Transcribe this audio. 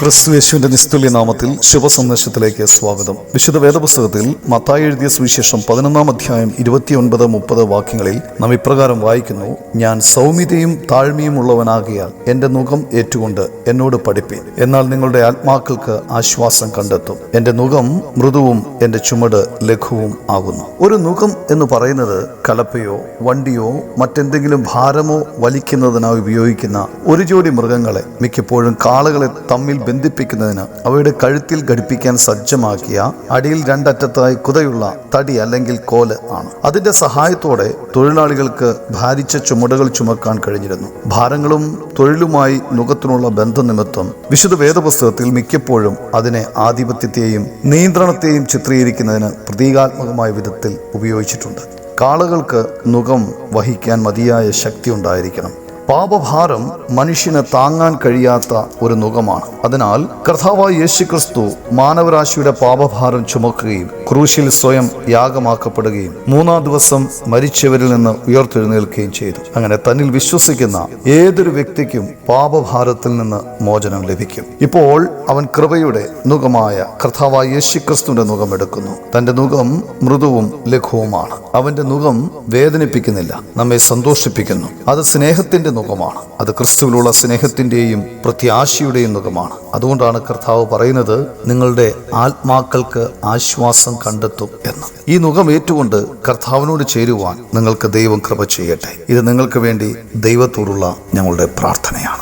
ക്രിസ്തു യേശുവിന്റെ നിസ്തുല്യ നാമത്തിൽ ശുഭസന്ദേശത്തിലേക്ക് സ്വാഗതം. വിശുദ്ധ വേദപുസ്തകത്തിൽ മത്തായി എഴുതിയ സുവിശേഷം പതിനൊന്നാം അധ്യായം ഇരുപത്തിയൊൻപത് മുപ്പത് വാക്യങ്ങളിൽ നാം ഇപ്രകാരം വായിക്കുന്നു ഞാൻ സൗമ്യതയും താഴ്മയും ഉള്ളവനാകിയാൽ എന്റെ മുഖം ഏറ്റുകൊണ്ട് എന്നോട് പഠിപ്പി എന്നാൽ നിങ്ങളുടെ ആത്മാക്കൾക്ക് ആശ്വാസം കണ്ടെത്തും. എന്റെ മുഖം മൃദുവും എന്റെ ചുമട് ലഘുവും ആകുന്നു. ഒരു മുഖം എന്ന് പറയുന്നത് കലപ്പയോ വണ്ടിയോ മറ്റെന്തെങ്കിലും ഭാരമോ വലിക്കുന്നതിനായി ഉപയോഗിക്കുന്ന ഒരു ജോഡി മൃഗങ്ങളെ മിക്കപ്പോഴും കാളകളെ തമ്മിൽ ബന്ധിപ്പിക്കുന്നതിന് അവയുടെ കഴുത്തിൽ ഘടിപ്പിക്കാൻ സജ്ജമാക്കിയ അടിയിൽ രണ്ടറ്റത്തായി കുതയുള്ള തടി അല്ലെങ്കിൽ കോൽ ആണ്. അതിന്റെ സഹായത്തോടെ തൊഴിലാളികൾക്ക് ഭാരിച്ച ചുമടുകൾ ചുമക്കാൻ കഴിഞ്ഞിരുന്നു. ഭാരങ്ങളും തൊഴിലുമായി മുഖത്തിനുള്ള ബന്ധനിമിത്തം വിശുദ്ധ വേദപുസ്തകത്തിൽ മിക്കപ്പോഴും അതിനെ ആധിപത്യത്തെയും നിയന്ത്രണത്തെയും ചിത്രീകരിക്കുന്നതിന് പ്രതീകാത്മകമായ വിധത്തിൽ ഉപയോഗിച്ചിട്ടുണ്ട്. കാളകൾക്ക് മുഖം വഹിക്കാൻ മതിയായ ശക്തി ഉണ്ടായിരിക്കണം. പാപഭാരം മനുഷ്യന് താങ്ങാൻ കഴിയാത്ത ഒരു നുഖമാണ്. അതിനാൽ കർത്താവായ യേശുക്രിസ്തു മാനവരാശിയുടെ പാപഭാരം ചുമക്കുകയും ക്രൂശിൽ സ്വയം യാഗമാക്കപ്പെടുകയും മൂന്നാം ദിവസം മരിച്ചവരിൽ നിന്ന് ഉയർത്തെഴുന്നേൽക്കുകയും ചെയ്തു. അങ്ങനെ തന്നിൽ വിശ്വസിക്കുന്ന ഏതൊരു വ്യക്തിക്കും പാപഭാരത്തിൽ നിന്ന് മോചനം ലഭിക്കും. ഇപ്പോൾ അവൻ കൃപയുടെ നുഖമായ കർത്താവായ യേശുക്രിസ്തുവിന്റെ നുഖം എടുക്കുന്നു. തന്റെ നുഖം മൃദുവും ലഘുവുമാണ്. അവന്റെ നുഖം വേദനിപ്പിക്കുന്നില്ല നമ്മെ സന്തോഷിപ്പിക്കുന്നു. അത് സ്നേഹത്തിന്റെ നുഖമാണ് അത് ക്രിസ്തുവിലുള്ള സ്നേഹത്തിന്റെയും പ്രത്യാശയുടെയും നുഖമാണ് അതുകൊണ്ടാണ് കർത്താവ് പറയുന്നത് നിങ്ങളുടെ ആത്മാക്കൾക്ക് ആശ്വാസം കണ്ടെത്തും എന്ന്. ഈ മുഖം ഏറ്റുകൊണ്ട് കർത്താവിനോട് ചേരുവാൻ നിങ്ങൾക്ക് ദൈവം കൃപ ചെയ്യട്ടെ. ഇത് നിങ്ങൾക്ക് വേണ്ടി ദൈവത്തോടുള്ള ഞങ്ങളുടെ പ്രാർത്ഥനയാണ്.